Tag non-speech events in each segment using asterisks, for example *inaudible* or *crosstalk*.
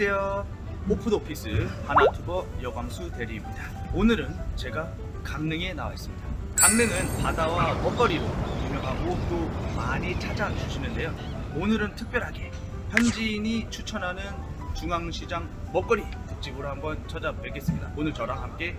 안녕하세요. 오프드 오피스 하나투버 여광수 대리입니다. 오늘은 제가 강릉에 나와 있습니다. 강릉은 바다와 먹거리로 유명하고 또 많이 찾아주시는데요. 오늘은 특별하게 현지인이 추천하는 중앙시장 먹거리 특집으로 한번 찾아뵙겠습니다. 오늘 저랑 함께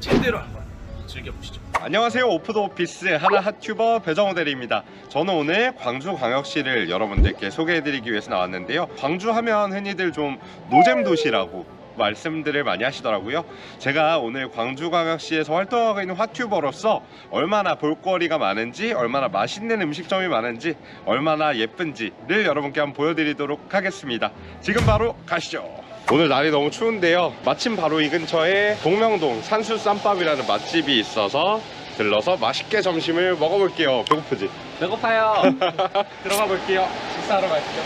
제대로 한번 즐겨보시죠. 안녕하세요. 오프더 오피스 하나 핫튜버 배정호 대리입니다. 저는 오늘 광주광역시를 여러분들께 소개해드리기 위해서 나왔는데요. 광주 하면 흔히들 좀 노잼 도시라고 말씀들을 많이 하시더라고요. 제가 오늘 광주광역시에서 활동하고 있는 핫튜버로서 얼마나 볼거리가 많은지 얼마나 맛있는 음식점이 많은지 얼마나 예쁜지를 여러분께 한번 보여드리도록 하겠습니다. 지금 바로 가시죠 오늘 날이 너무 추운데요. 마침 바로 이 근처에 동명동 산수 쌈밥이라는 맛집이 있어서 들러서 맛있게 점심을 먹어볼게요. 배고프지? 배고파요. *laughs* 들어가 볼게요. 식사하러 가시죠.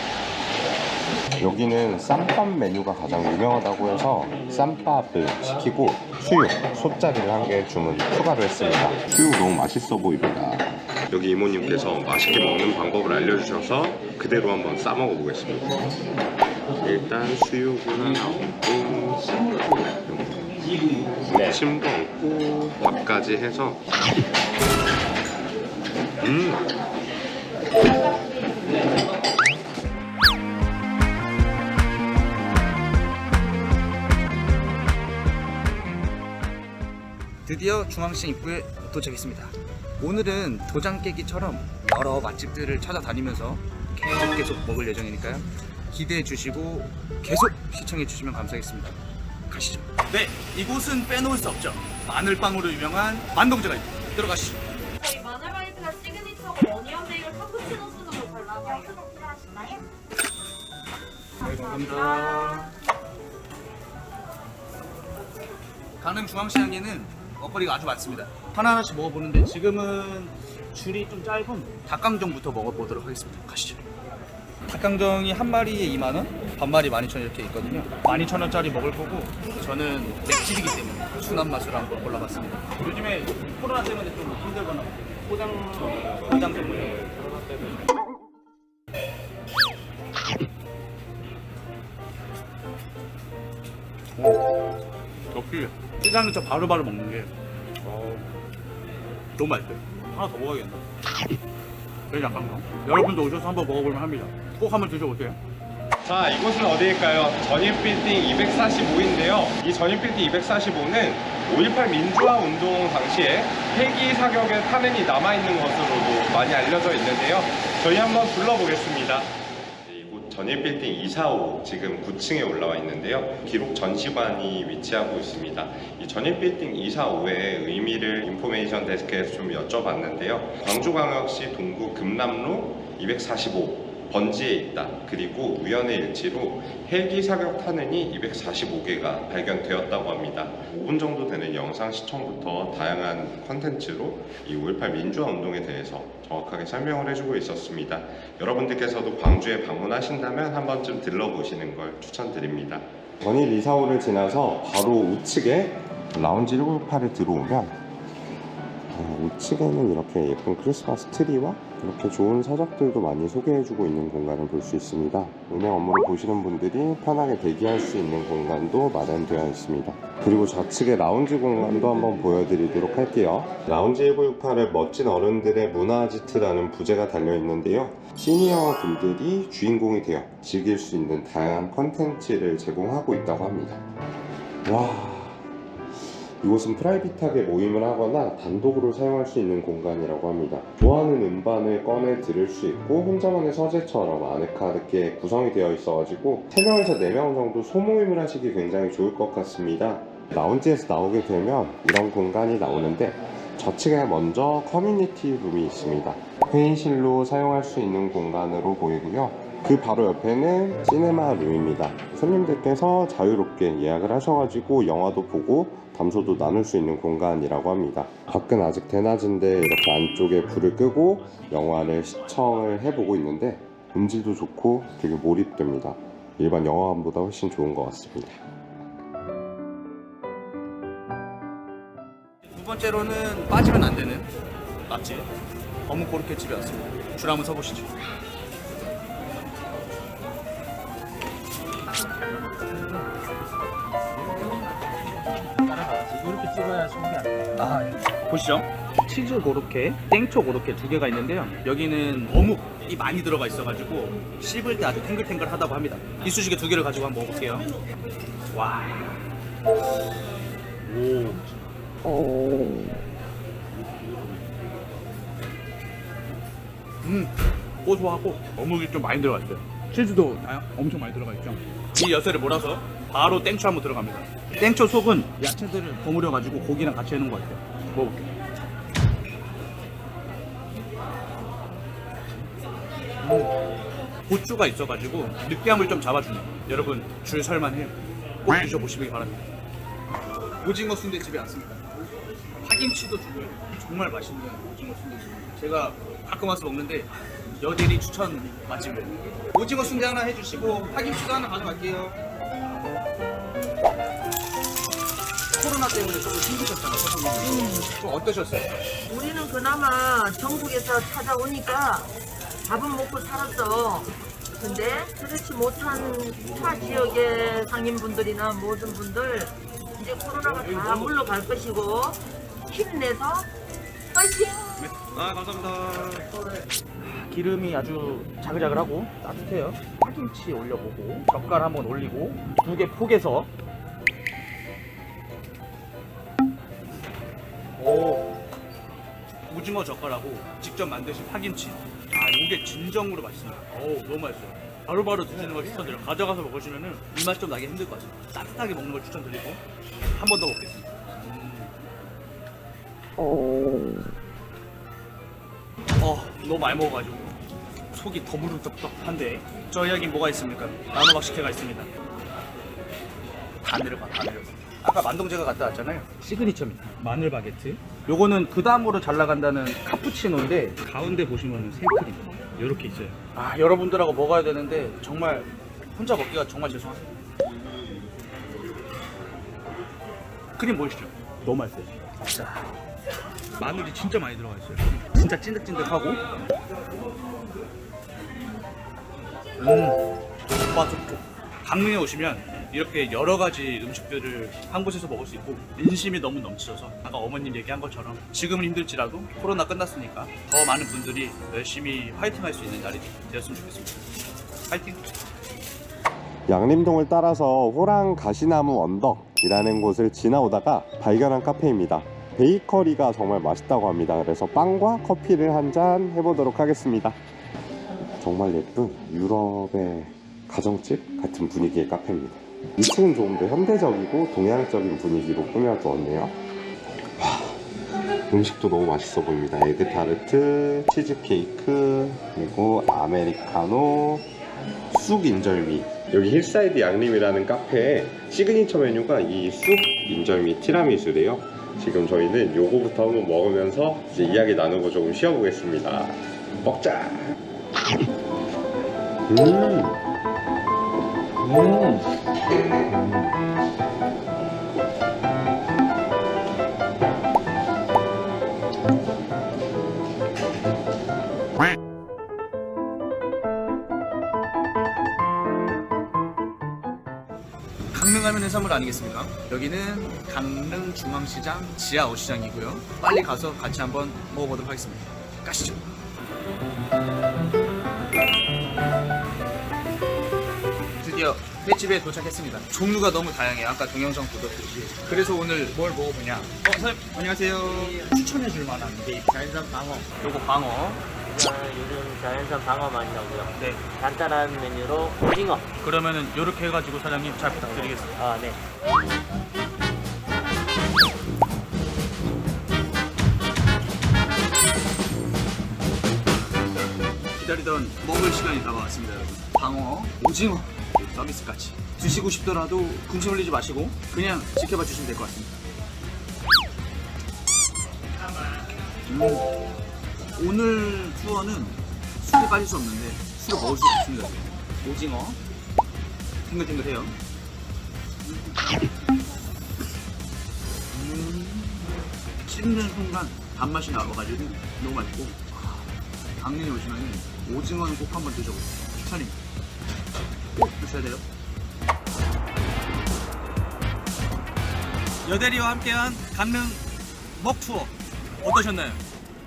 여기는 쌈밥 메뉴가 가장 유명하다고 해서 쌈밥을 시키고 수육, 소짜리를 한 개 주문 추가로 했습니다. 수육 너무 맛있어 보입니다. 여기 이모님께서 맛있게 먹는 방법을 알려주셔서 그대로 한번 싸 먹어 보겠습니다. 일단 수육을 얹고 침도 얹고 밥까지 해서 음 드디어 중앙시장 입구에 도착했습니다. 오늘은 도장 깨기처럼 여러 맛집들을 찾아다니면서 계속 계속 먹을 예정이니까요. 기대해 주시고 계속 시청해 주시면 감사하겠습니다. 가시죠. 네, 이곳은 빼놓을 수 없죠. 마늘빵으로 유명한 만동제가입니다. 들어가시죠. 저희 마늘바이트가 시그니처고 어니언 베이글 카푸치노 순으로 골라서 필요하시나요? 네, 감사합니다. 강릉 중앙시장에는 먹거리가 아주 많습니다. 하나하나씩 먹어보는데 지금은 줄이 좀 짧은 닭강정부터 먹어보도록 하겠습니다. 가시죠. 닭강정이 한 마리에 2만 원, 반마리 12,000원 이렇게 있거든요. 12,000원짜리 먹을 거고 저는 맵찔이기 때문에 순한 맛으로 한번 골라봤습니다. 요즘에 코로나 때문에 좀 힘들거나 포장 포장 때문에 역시 시장에서 바로바로 먹는 게 어, 너무 맛있어요. 하나 더 먹어야겠네. 저희 닭강정. 여러분도 오셔서 한번 먹어볼만 합니다. 꼭 한번 드셔보세요. 자, 이곳은 어디일까요? 전입 빌딩 245인데요. 이 전입 빌딩 245는 5.18 민주화 운동 당시에 헬기 사격의 탄핵이 남아있는 것으로도 많이 알려져 있는데요. 저희 한번 둘러보겠습니다. 네, 이곳 전입 빌딩 245 지금 9층에 올라와 있는데요. 기록 전시관이 위치하고 있습니다. 이 전입 빌딩 245의 의미를 인포메이션 데스크에서 좀 여쭤봤는데요. 광주광역시 동구 금남로 245 번지에 있다. 그리고 우연의 일치로 헬기 사격 탄흔이 245개가 발견되었다고 합니다. 5분 정도 되는 영상 시청부터 다양한 컨텐츠로 이 5.18 민주화 운동에 대해서 정확하게 설명을 해주고 있었습니다. 여러분들께서도 광주에 방문하신다면 한 번쯤 들러보시는 걸 추천드립니다. 전일 이사호를 지나서 바로 우측에 라운지 198에 들어오면 어, 우측에는 이렇게 예쁜 크리스마스 트리와 이렇게 좋은 서적들도 많이 소개해주고 있는 공간을 볼 수 있습니다. 운영 업무를 보시는 분들이 편하게 대기할 수 있는 공간도 마련되어 있습니다. 그리고 좌측에 라운지 공간도 한번 보여드리도록 할게요. 라운지 1968에 멋진 어른들의 문화지트라는 부제가 달려있는데요. 시니어 분들이 주인공이 되어 즐길 수 있는 다양한 컨텐츠를 제공하고 있다고 합니다. 와, 이곳은 프라이빗하게 모임을 하거나 단독으로 사용할 수 있는 공간이라고 합니다. 좋아하는 음반을 꺼내 들을 수 있고 혼자만의 서재처럼 아늑하게 구성이 되어 있어가지고 3명에서 4명 정도 소모임을 하시기 굉장히 좋을 것 같습니다. 라운지에서 나오게 되면 이런 공간이 나오는데 저측에 먼저 커뮤니티 룸이 있습니다. 회의실로 사용할 수 있는 공간으로 보이고요. 그 바로 옆에는 시네마 룸입니다. 손님들께서 자유롭게 예약을 하셔가지고 영화도 보고 담소도 나눌 수 있는 공간이라고 합니다. 밖은 아직 대낮인데 이렇게 안쪽에 불을 끄고 영화를 시청을 해보고 있는데 음질도 좋고 되게 몰입됩니다. 일반 영화관보다 훨씬 좋은 것 같습니다. 두 번째로는 빠지면 안 되는 맛집 어묵 고르케 집에 왔습니다. 줄 한번 서보시죠. 찍어야 속이 안 돼. 아, 예. 보시죠. 치즈 고로케, 땡초 고로케 두 개가 있는데요. 여기는 어묵이 많이 들어가 있어가지고 씹을 때 아주 탱글탱글하다고 합니다. 이쑤시개 두 개를 가지고 한번 먹어볼게요. 와. 오. 음, 고소하고 어묵이 좀 많이 들어가 있어요. 치즈도 아, 엄청 많이 들어가 있죠. 이 엿새를 몰아서 바로 땡초 한번 들어갑니다. 땡초 속은 야채들을 버무려 가지고 고기랑 같이 해놓은 것 같아요. 먹어볼게요. 음, 고추가 있어가지고 느끼함을 좀 잡아주네요. 여러분 줄 설만해요. 꼭 드셔보시기 바랍니다. 오징어 순대집이 왔습니다. 파김치도 주고요. 정말 맛있는 오징어 순대집. 제가 가끔 와서 먹는데 여대리 추천 맛집이에요. 오징어 순대 하나 해주시고 파김치도 하나 가져갈게요. 때문에 조금 힘드셨잖아요. 선생님. 좀 어떠셨어요? 우리는 그나마 전국에서 찾아오니까 밥은 먹고 살았어. 근데 그렇지 못한 타 지역의 상인분들이나 모든 분들 이제 코로나가 다 물러갈 것이고 힘내서 파이팅! 아 감사합니다. 기름이 아주 자글자글하고 따뜻해요. 파김치 올려보고 젓갈 한번 올리고 두 개 포개서 오징어 젓갈하고 직접 만드신 파김치. 아 이게 진정으로 맛있습니다. 오 너무 맛있어요. 바로바로 드시는 걸 추천드려요. 가져가서 먹으시면은 입맛 좀 나기 힘들 것 같아요. 따뜻하게 먹는 걸 추천드리고 한 번 더 먹겠습니다. 어, 너무 많이 먹어가지고 속이 더부룩떡떡한데 저 이야기 뭐가 있습니까? 나노박 식혜가 있습니다. 다 내려가, 다 내려가. 아까 만동제가 갔다 왔잖아요. 시그니처입니다. 마늘 바게트. 요거는 그 다음으로 잘 나간다는 카푸치노인데 가운데 보시면 생크림 이렇게 있어요. 아 여러분들하고 먹어야 되는데 정말 혼자 먹기가 정말 죄송합니다. 크림 보이시죠? 너무 맛있어요. 자, 마늘이 진짜 많이 들어가 있어요. 진짜 찐득찐득하고. 음, 족바족족. 강릉에 오시면 이렇게 여러 가지 음식들을 한 곳에서 먹을 수 있고 인심이 너무 넘치셔서 아까 어머님 얘기한 것처럼 지금은 힘들지라도 코로나 끝났으니까 더 많은 분들이 열심히 화이팅할 수 있는 날이 되었으면 좋겠습니다. 화이팅! 양림동을 따라서 호랑 가시나무 언덕이라는 곳을 지나오다가 발견한 카페입니다. 베이커리가 정말 맛있다고 합니다. 그래서 빵과 커피를 한 잔 해보도록 하겠습니다. 정말 예쁜 유럽의 가정집 같은 분위기의 카페입니다. 2층은 조금 더 현대적이고 동양적인 분위기로 꾸며두었네요. 와, 음식도 너무 맛있어 보입니다. 에그타르트, 치즈케이크, 그리고 아메리카노, 쑥 인절미 여기 힐사이드 양림이라는 카페의 시그니처 메뉴가 이 쑥 인절미 티라미수래요 지금 저희는 요거부터 한번 먹으면서 이제 이야기 나누고 조금 쉬어보겠습니다 먹자 음. 음. 강릉 하면 해산물 아니겠습니까? 여기는 강릉 중앙시장 지하 어시장이고요. 빨리 가서 같이 한번 먹어보도록 하겠습니다. 가시죠. 드디어 횟집에 도착했습니다. 종류가 너무 다양해요. 아까 동영상 보셨듯이. 그래서 오늘 뭘 먹어보냐? 어, 선생님 안녕하세요. 추천해줄 만한 게 자연산 방어. 요거 방어. 요즘 자연산 방어 많이 나오고요. 네. 간단한 메뉴로 오징어. 그러면은 이렇게 해가지고 사장님 잘 부탁드리겠습니다. 아, 네. 기다리던 먹을 시간이 다가왔습니다 여러분. 방어, 오징어 서비스까지 드시고 싶더라도 군침 흘리지 마시고 그냥 지켜봐 주시면 될 것 같습니다. 음, 오늘 투어는 술이 빠질 수 없는데 술을 먹을 수 없습니다 오징어. 탱글탱글해요. 음, 씹는 순간 단맛이 나와가지고 너무 맛있고 강릉에 오시면 오징어는 꼭 한번 드셔보세요. 추천입 꼭 드셔야 돼요. 여대리와 함께한 강릉 먹투어 어떠셨나요?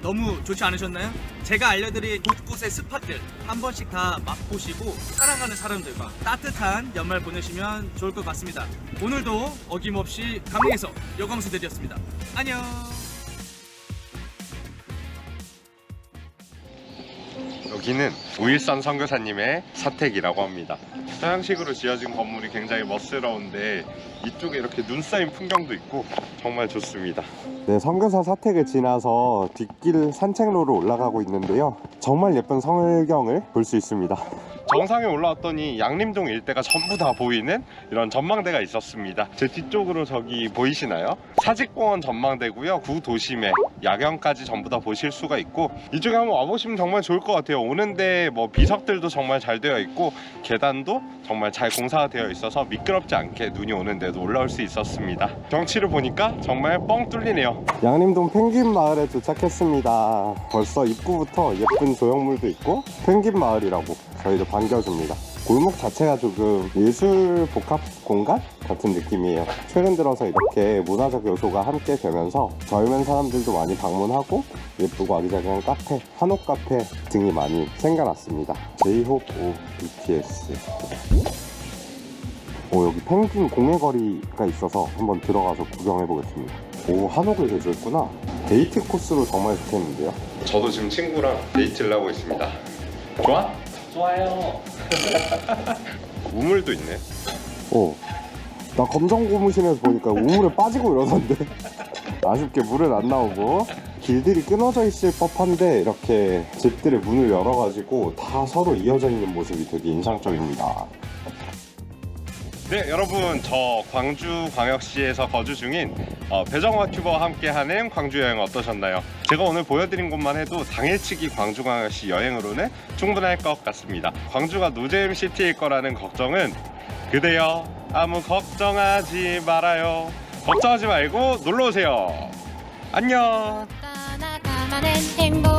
너무 좋지 않으셨나요? 제가 알려드린 곳곳의 스팟들 한 번씩 다 맛보시고 사랑하는 사람들과 따뜻한 연말 보내시면 좋을 것 같습니다. 오늘도 어김없이 강릉에서 여광수들이었습니다. 안녕! 여기는 우일선 선교사님의 사택이라고 합니다. 서양식으로 지어진 건물이 굉장히 멋스러운데 이쪽에 이렇게 눈 쌓인 풍경도 있고 정말 좋습니다. 네, 선교사 사택을 지나서 뒷길 산책로로 올라가고 있는데요. 정말 예쁜 성을경을 볼 수 있습니다. 정상에 올라왔더니 양림동 일대가 전부 다 보이는 이런 전망대가 있었습니다. 제 뒤쪽으로 저기 보이시나요? 사직공원 전망대고요. 구도심에 야경까지 전부 다 보실 수가 있고 이쪽에 한번 와보시면 정말 좋을 것 같아요. 오는데 뭐 비석들도 정말 잘 되어 있고 계단도 정말 잘 공사가 되어 있어서 미끄럽지 않게 눈이 오는데도 올라올 수 있었습니다. 경치를 보니까 정말 뻥 뚫리네요. 양림동 펭귄 마을에 도착했습니다. 벌써 입구부터 예쁜 조형물도 있고 펭귄 마을이라고 저희를 반겨줍니다. 골목 자체가 조금 예술 복합 공간 같은 느낌이에요. 최근 들어서 이렇게 문화적 요소가 함께 되면서 젊은 사람들도 많이 방문하고 예쁘고 아기자기한 카페, 한옥 카페 등이 많이 생겨났습니다. 제이홉 오 BTS. 오 여기 펭귄 공예거리가 있어서 한번 들어가서 구경해 보겠습니다. 오 한옥을 개조했구나. 데이트 코스로 정말 좋겠는데요. 저도 지금 친구랑 데이트를 하고 있습니다. 좋아? 좋아요. *laughs* 우물도 있네. 어. 나 검정 고무신에서 보니까 우물에 빠지고 이러던데. *laughs* 아쉽게 물은 안 나오고 길들이 끊어져 있을 법한데 이렇게 집들의 문을 열어가지고 다 서로 이어져 있는 모습이 되게 인상적입니다. 네 여러분 저 광주광역시에서 거주 중인 어, 배정화 튜버와 함께하는 광주 여행 어떠셨나요? 제가 오늘 보여드린 곳만 해도 당일치기 광주광역시 여행으로는 충분할 것 같습니다. 광주가 노잼 시티일 거라는 걱정은 그대여 아무 걱정하지 말아요. 걱정하지 말고 놀러 오세요. 안녕. 떠나가만은 행복